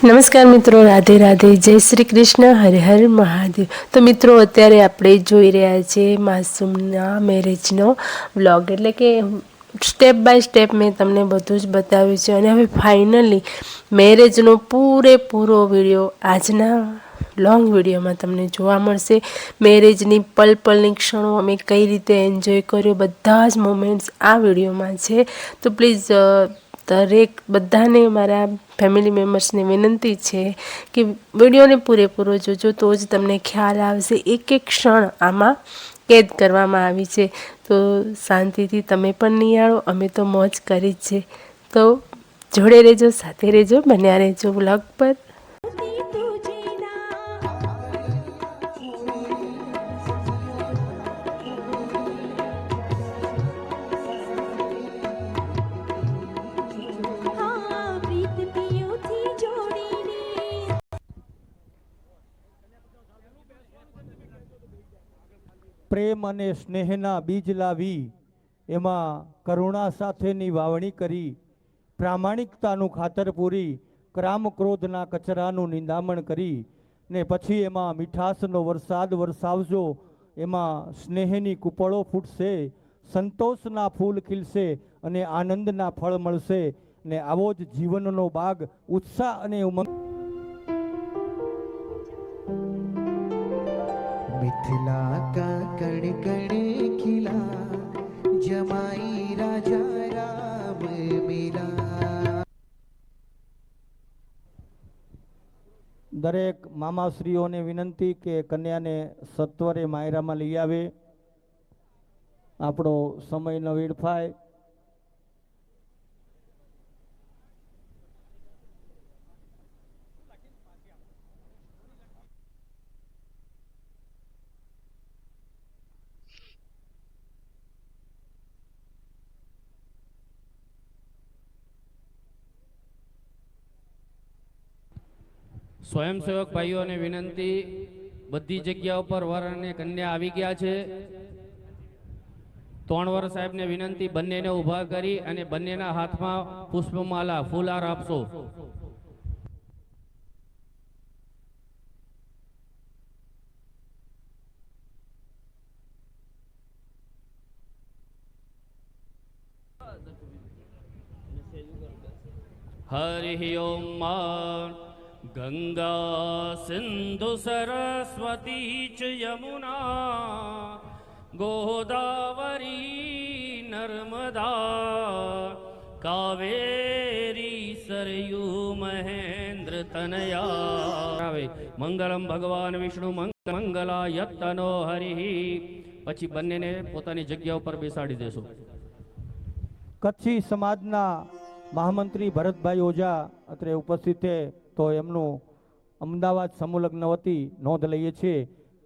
નમસ્કાર મિત્રો, રાધે રાધે, જય શ્રી કૃષ્ણ, હરે મહાદેવ. તો મિત્રો, અત્યારે આપણે જોઈ રહ્યા છીએ માસૂમના મેરેજનો વ્લોગ એટલે કે સ્ટેપ બાય સ્ટેપ મેં તમને બધું જ બતાવ્યું છે. અને હવે ફાઇનલી મેરેજનો પૂરેપૂરો વીડિયો આજના લોંગ વિડીયોમાં તમને જોવા મળશે. મેરેજની પલ પલની ક્ષણો અમે કઈ રીતે એન્જોય કર્યો, બધા જ મોમેન્ટ્સ આ વિડીયોમાં છે. તો પ્લીઝ દરેક બધાને મારા ફેમિલી મેમ્બર્સને વિનંતી છે કે વિડીયોને પૂરેપૂરો જોજો, તો જ તમને ખ્યાલ આવશે. એક એક ક્ષણ આમાં કેદ કરવામાં આવી છે. તો શાંતિથી તમે પણ નિહાળો, અમે તો મોજ કરી જ છે. તો જોડે રહેજો, સાથે રહેજો, બન્યા રહેજો વ્લોગ પર. અને સ્નેહના બીજ લાવી, એમાં કરુણા સાથેની વાવણી કરી, પ્રામાણિકતાનું ખાતર પૂરી ક્રામ ક્રોધના કચરાનું નિંદામણ કરી, ને પછી એમાં મીઠાશનો વરસાદ વરસાવજો, એમાં સ્નેહની કુપળો ફૂટશે, સંતોષના ફૂલ ખીલશે અને આનંદના ફળ મળશે, ને આવો જ જીવનનો બાગ ઉત્સાહ અને ઉમંગ દરેક મામાશ્રીઓને વિનંતી કે કન્યાને સત્વરે માયરામાં લઈ આવે. આપણો સમય ન વેડફાય. સ્વયંસેવક ભાઈઓને વિનંતી, બધી જગ્યાઓ પર વર અને કન્યા આવી ગયા છે. તોણવર સાહેબને વિનંતી, બંનેને ઊભા કરી અને બંનેના હાથમાં પુષ્પમાલા, ફૂલાર આપશો. હરિ ઓમ ગંગા સિંધુ સરસ્વતી ચ યમુના ગોદાવરી નર્મદા કાવેરી સરયુ મહેન્દ્ર તનયા મંગલમ ભગવાન વિષ્ણુ મંગ- મંગલા યત્તનો હરિ પછી બંનેને પોતાની જગ્યા ઉપર બેસાડી દેશો. કચ્છી સમાજના મહામંત્રી ભરતભાઈ ઓઝા અત્રે ઉપસ્થિત છે. તો એમનું અમદાવાદ સમૂહલગ્ન વતી નોંધ લઈએ છીએ,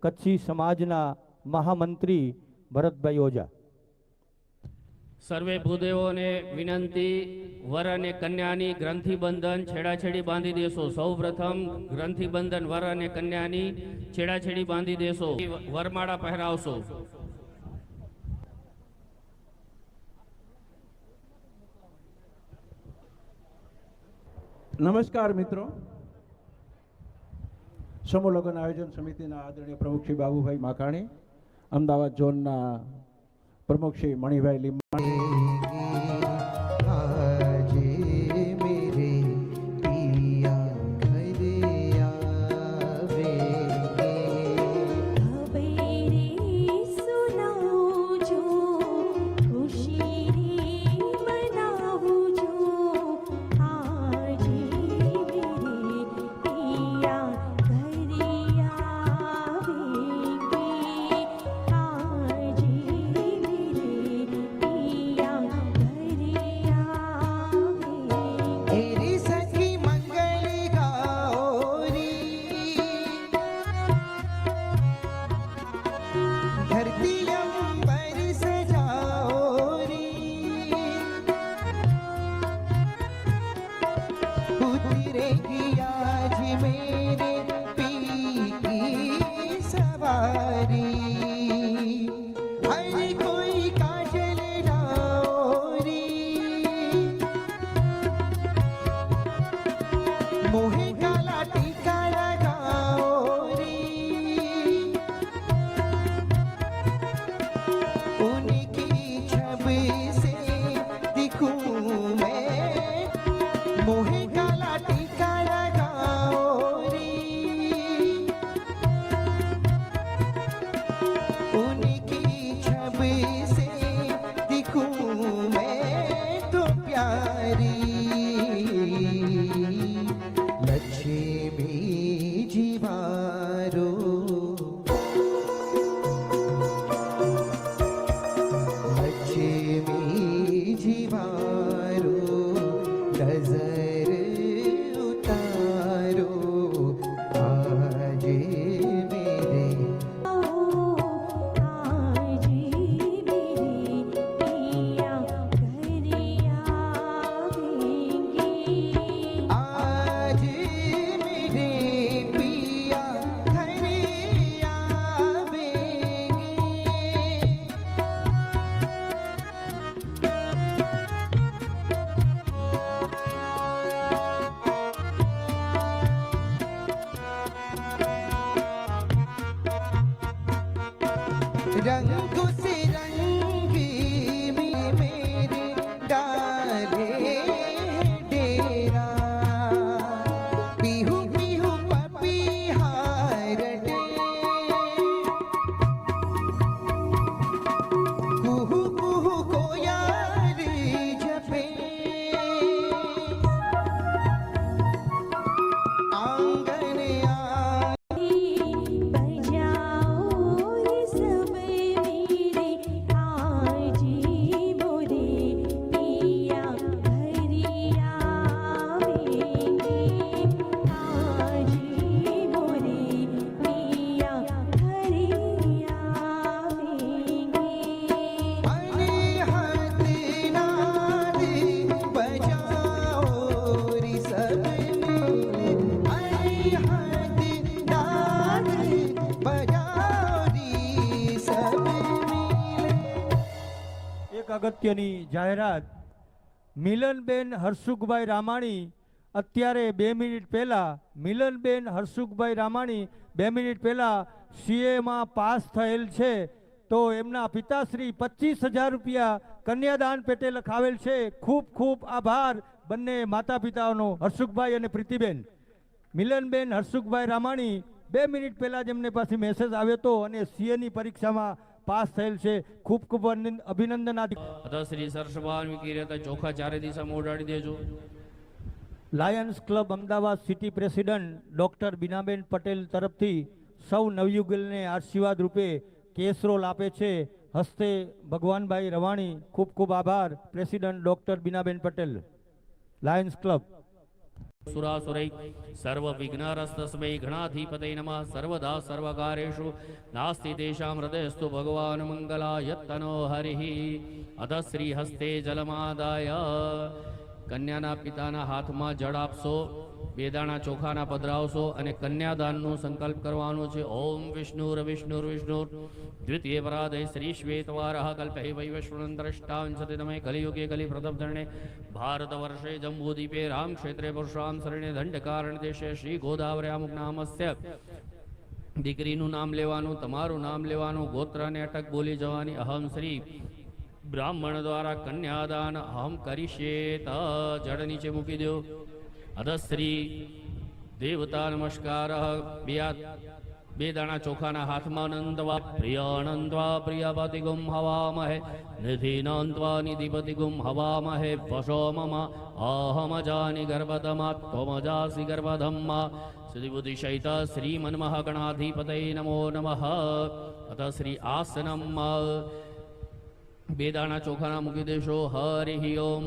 કચ્છી સમાજના મહામંત્રી ભરતભાઈ ઓઝા. સર્વે ભૂદેવોને વિનંતી, વર અને કન્યાની ગ્રંથિબંધન છેડાછેડી બાંધી દેશો. સૌ પ્રથમ ગ્રંથિબંધન વર અને કન્યાની છેડાછેડી બાંધી દેશો. વરમાળા પહેરાવશો. નમસ્કાર મિત્રો. સમૂહ લગ્ન આયોજન સમિતિના આદરણીય પ્રમુખ શ્રી બાબુભાઈ માકાણી અમદાવાદ ઝોનના પ્રમુખ શ્રી મણિભાઈ લીંબાણી Oh. અગત્યની જાહેરાત મિલનબેન હર્ષુખભાઈ રામાણી અત્યારે બે મિનિટ પહેલાં, મિલનબેન હર્ષુખભાઈ રામાણી બે મિનિટ પહેલાં સીએમાં પાસ થયેલ છે. તો એમના પિતાશ્રી પચીસ હજાર રૂપિયા કન્યાદાન પેટે લખાવેલ છે. ખૂબ ખૂબ આભાર બંને માતા પિતાઓનો હર્ષુખભાઈ અને પ્રીતિબેન. મિલનબેન હર્ષુખભાઈ રામાણી બે મિનિટ પહેલાં જ એમને પાસે મેસેજ આવ્યો હતો અને સીએની પરીક્ષામાં પાસ થયેલ છે. ખૂબ ખૂબ અભિનંદન- આદિ શ્રી સરસભાન ચોખા ચારે દિશા મોડાડી દેજો. Lions club Ahmedabad city president doctor Binaben Patel તરફથી સૌ નવયુગલને આશીર્વાદ રૂપે કેસરોલ આપે છે. હસ્તે ભગવાનભાઈ રવાણી ખૂબ ખૂબ આભાર president doctor Binaben Patel. Lions club. સુરાસુरै સર્વ વિઘ્નરસ્તસ્મૈ ગણાધિપતય નમઃ સર્વદા સર્વકાર્યેષુ નાસ્તિ તેષાં હૃદયસ્તુ ભગવાન મંગલાયતનો હરિ અધ શ્રી હસ્તે જલમાદાય કન્યાના પિતાના હાથમાં જળ આપશો બે દાણા ચોખાના પધરાવશો અને કન્યાદાનનું સંકલ્પ કરવાનો છે. ઓમ વિષ્ણુર વિષ્ણુર વિષ્ણુર દ્વિતીય પરાધય શ્રી શ્વેતવારઃ કલ્પૈ વૈવશ્વનંતરષ્ટાંશતિ તમે કલિયુગે કલિ પ્રથમ ધરણે ભારત વર્ષે જંબૂદીપે રામ ક્ષેત્રે પુરુષામ શરણે દંડકારણ દેશે શ્રી ગોદાવર્યામુક દીકરીનું નામ લેવાનું, તમારું નામ લેવાનું, ગોત્રને અટક બોલી જવાની, અહમ શ્રી બ્રાહ્મણ દ્વારા કન્યાદાન અહમ કરીશેત. જળ નીચે મૂકી દો. અધશ્રી દેવતા નમસ્કાર. બે બે દાણા ચોખાના હાથમાં નંદવા, પ્રિય નંદવા પ્રિયપતિ ગુમ હવામહે. નિધિ નંદવા નિધિપતિ ગુમ હવામહે વશો મમ અહમજાની ગર્ભધમા ત્વમજાસી ગર્ભધમ્મા. શ્રી શૈત શ્રીમન્મઃ ગણાધિપતય નમો. નમઃ અત શ્રી આસનમ બે ચોખાના મૂકી દેશો હરિ ઓમ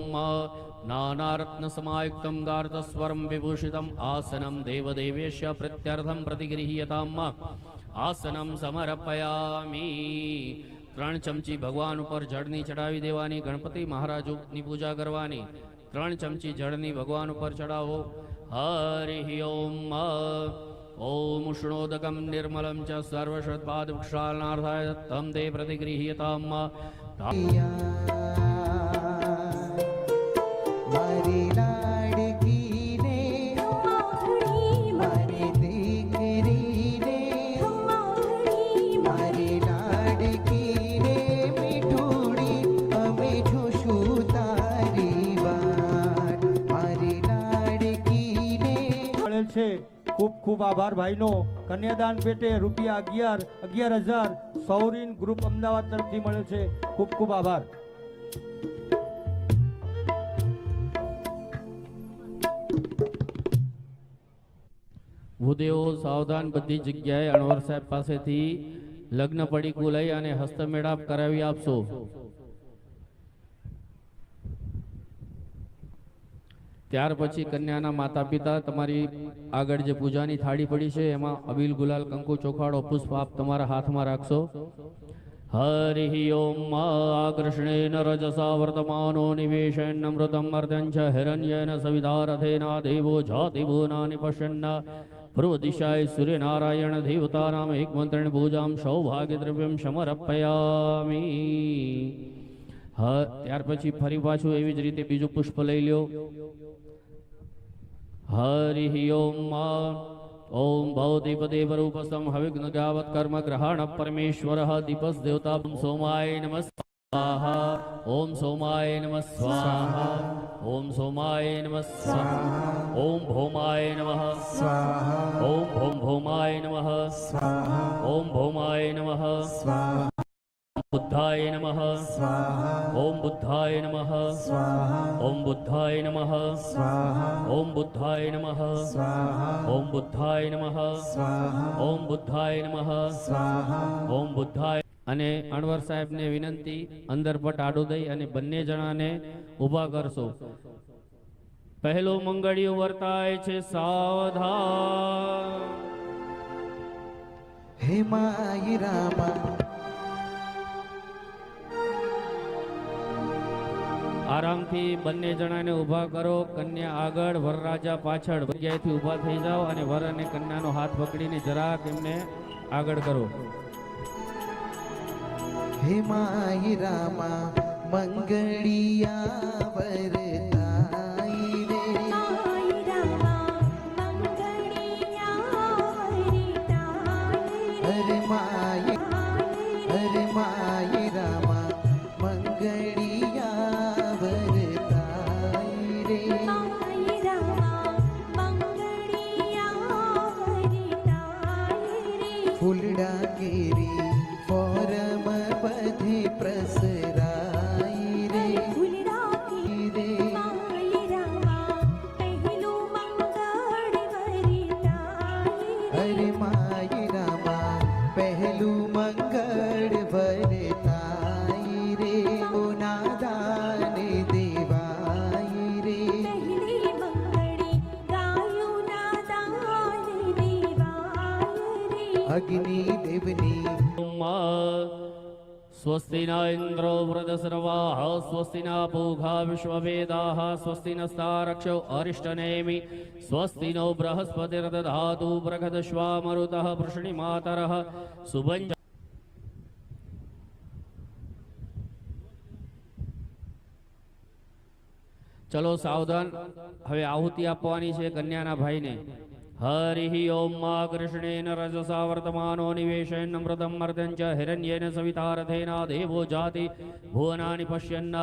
નાનારત્ન સમાયુક્તમ ગાર્તસ્વરમ વિભૂષિતમ આસનમ દેવદેવેશ્ય પ્રત્યર્થમ પ્રતિગૃહ્યતામ આસનમ સમર્પયામી ત્રણ ચમચી ભગવાન ઉપર જળની ચડાવી દેવાની ગણપતિ મહારાજની પૂજા કરવાની ત્રણ ચમચી જળની ભગવાન ઉપર ચડાવો હરિ ઓમ ઓમ ઉષ્ણોદકમ નિર્મલમ ચ સર્વશ્રદ્ધાદ વૃક્ષાલનાર્થાય તમ તે પ્રતિગૃહ્યતામ આભાર ભાઈનો. કન્યાદાન પેટે રૂપિયા અગિયાર અગિયાર હજાર સૌરીન ગ્રુપ અમદાવાદ તરફથી મળ્યો છે. ખૂબ ખૂબ આભાર. ભૂદેવો સાવધાન બધી જગ્યાએ અણવર સાહેબ પાસેથી લગ્ન પડીકું લઈ અને હસ્તમેળાપ કરાવી આપશો. ત્યાર પછી કન્યાના માતા પિતા તમારી આગળ જે પૂજાની થાળી પડી છે, એમાં અબીલ ગુલાલ કંકુ ચોખાડો પુષ્પ આપ તમારા હાથમાં રાખશો. હરિ ઓમ આકૃષ્ણેન રજસા વર્તમાનો નિવેશન અમૃતમ અર્ધં ચ હિરણ્યેન સવિધારથેના દેવો જાતિ ભુવનાનિ પશ્યન્ન. પૂર્વ દિશાએ સૂર્યનારાયણ દેવતાનામ એક મંત્રણ પૂજામ સૌભાગ્ય દ્રવ્યમ સમર્પયામી ત્યાર પછી ફરી પાછું એવી જ રીતે બીજું પુષ્પ લઈ લ્યો. हरिः ओं मा ॐ भव दीपदेवरूपसं हविघ्नगावत्कर्मग्रहाणपरमेश्वरः दीपस्देवता सोमाय नमः स्वाहा। ॐ सोमाय नमः स्वाहा। ॐ सोमाय नमः स्वाहा। ॐ भौमाय नमः स्वाहा। ॐ भोम भौमाय नमः। स्वाहा। ॐ भौमाय नमः। स्वाहा। બુદ્ધાય નમઃ ઓમ બુદ્ધાય નમઃ ઓમ બુદ્ધાય નમઃ ઓમ બુદ્ધાય નમઃ ઓમ બુદ્ધાય નમઃ ઓમ બુદ્ધાય નમઃ ઓમ બુદ્ધાય અને અણવર સાહેબને વિનંતી અંદર પટ આડો દઈ અને બંને જણાને ઊભા કરશો. પહેલું મંગળિયું વર્તાય છે સાવધાન. હે માઈ રામા આરામથી બંને જણાને ઊભા કરો. કન્યા આગળ વરરાજા પાછળ. જગ્યાએથી ઊભા થઈ જાઓ અને વર અને કન્યાનો હાથ પકડીને જરાક એમને આગળ કરો. હે માઈ રામા, મંગળિયા 哎哩妈耶！સ્વસ્તિ ન ઇન્દ્રો વૃદસર્વાઃ સ્વસ્તિ ન પૂઘા વિશ્વવેદાઃ સ્વસ્તિ નસ્તારક્ષો અરિષ્ટનેમિ સ્વસ્તિ નો બૃહસ્પતિર્દધાતુ વૃષ્ણિ માતર સુભંજ ચલો સાવધાન હવે આહુતિ આપવાની છે કન્યાના ભાઈને ઓમ મા કૃષ્ણેન રજસા વર્તમાનો નિવેશન અમૃતમ મર્દં ચ હિરણ્યેન સવિતારથેના દેવો જાતિ ભુવનાનિ પશ્યન્ન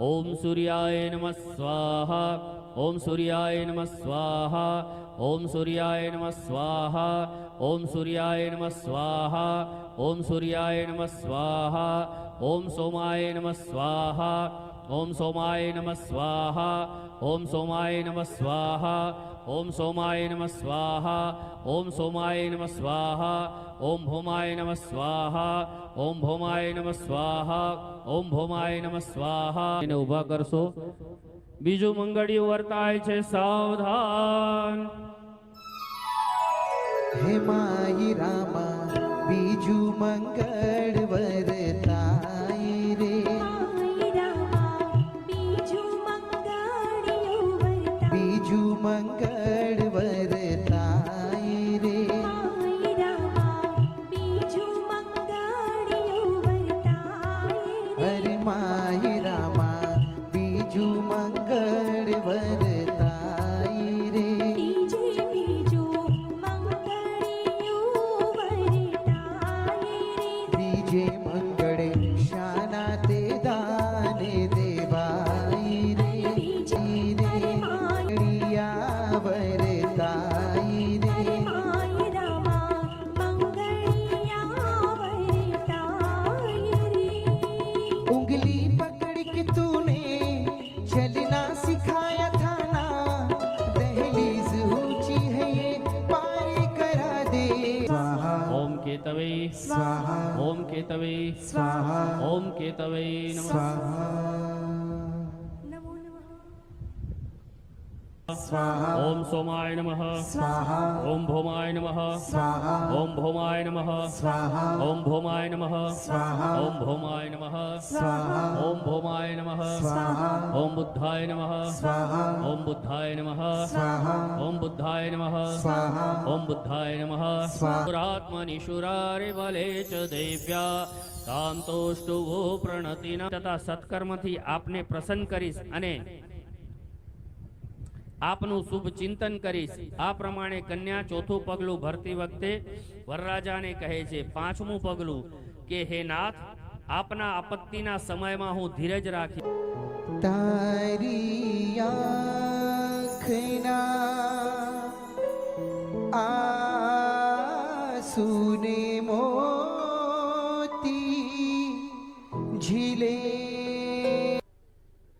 ઓમ સૂર્યાય નમઃ સ્વાહા ઓમ સૂર્યાય નમઃ સ્વાહા ઓમ સૂર્યાય નમઃ સ્વાહા ઓમ સૂર્યાય નમઃ સ્વાહા ઓમ સૂર્યાય નમઃ સ્વાહા ઓમ સોમાય નમઃ સ્વાહા ઓમ સોમાય નમઃ સ્વાહા ઓમ સોમાય નમઃ સ્વાહા ઓમ સોમાય નમઃ સ્વાહા ઓમ સોમાય નમઃ સ્વાહા ઓમ ભૌમાય નમઃ સ્વાહા ઓમ ભૌમાય નમઃ સ્વાહા ઓમ ભૌમાય નમઃ સ્વાહા એને ઊભા કરશો બીજું મંગળિયું વર્તાય છે સાવધાન હે માઈ રામા અરે માઈ રામા બીજું केतवे स्वाहा ॐ केतवे स्वाहा ॐ केतवे नमः ઓમ સોમાય નમઃ સ્વાહા ઓમ ભૌમાય નમઃ સ્વાહા ઓમ ભૌમાય નમઃ સ્વાહા ઓમ ભૌમાય નમઃ સ્વાહા ઓમ ભૌમાય નમઃ સ્વાહા ઓમ ભૌમાય નમઃ સ્વાહા ઓમ બુદ્ધાય નમઃ સ્વાહા ઓમ બુદ્ધાય નમઃ સ્વાહા ઓમ બુદ્ધાય નમઃ સ્વાહા ઓમ બુદ્ધાય નમઃ સ્વાહાત્મનિશુરારે બલે ચ દેવ્યા કામ તોષ્ટુવો પ્રણતિના તથા સત્કર્મથી આપને પ્રસન્ન કરીશ અને આપનું શુભ ચિંતન કરીશ. આ પ્રમાણે કન્યા ચોથું પગલું ભરતી વખતે વરરાજાને કહે છે, પાંચમું પગલું કે હે નાથ, આપના આપત્તિના સમયમાં હું ધીરજ રાખી તારી આંખના સુને મોતી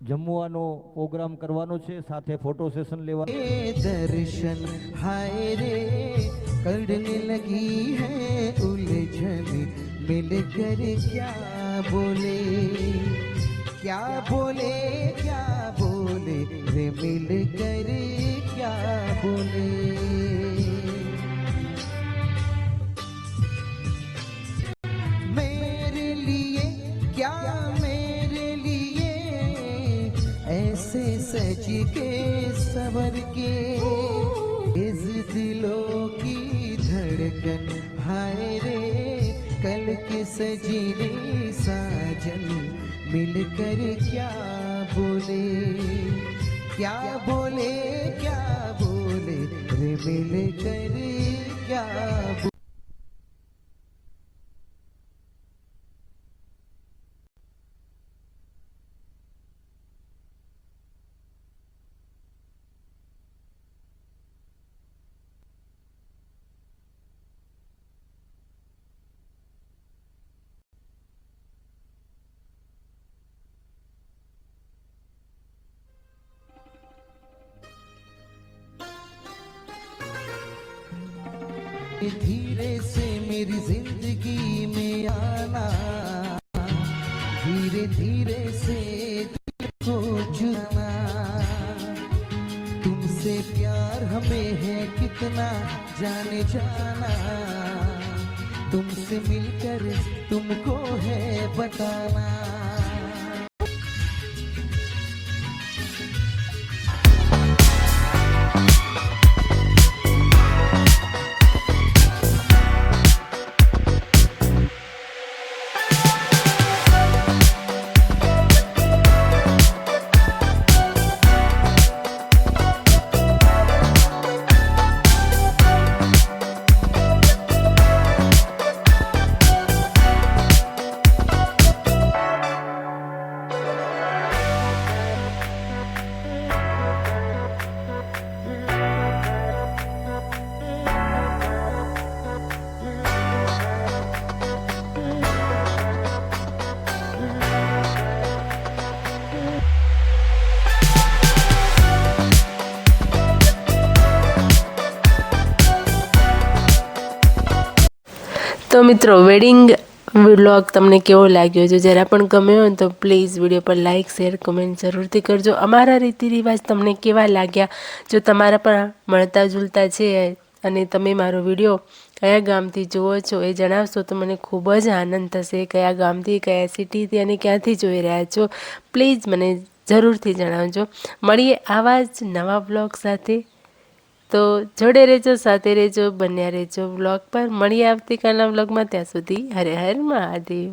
જમવાનો પ્રોગ્રામ કરવાનો છે, સાથે ફોટો સેશન લેવા દર્શન હાય રે કડને લગી હૈ ઉલઝન. મિલ કર ક્યા બોલે ક્યા બોલે ક્યા બોલે રે, મિલ કર ક્યા બોલે. सज के, सवर के। इस दिलों की धड़कन, हाय रे, कल के सजने साजन। मिलकर क्या बोले? क्या बोले क्या बोले? रे मिलकर क्या बोले धीरे से मेरी ज़िंदगी में आना। धीरे धीरे से को चुराना तुमसे प्यार हमें है कितना जाने जाना। तुमसे मिलकर तुमको है बताना। તો મિત્રો વેડિંગ વ્લોગ તમને કેવો લાગ્યો? છે જરા પણ ગમ્યો હોય તો પ્લીઝ વીડિયો પર લાઇક શેર કમેન્ટ જરૂરથી કરજો. અમારા રીતિ રિવાજ તમને કેવા લાગ્યા? જો તમારા પણ મળતા જુલતા છે અને તમે મારો વીડિયો કયા ગામથી જુઓ છો એ જણાવશો તો મને ખૂબ જ આનંદ થશે. કયા ગામથી, કયા સિટીથી અને ક્યાંથી જોઈ રહ્યા છો? પ્લીઝ મને જરૂરથી જણાવજો. મળીએ આવા જ નવા બ્લોગ સાથે. તો જોડે રહેજો, સાથે રહેજો, બન્યા રહેજો. વ્લોગ પર મળીએ આવતીકાલના વ્લોગમાં ત્યાં સુધી હરે હર મહાદેવ.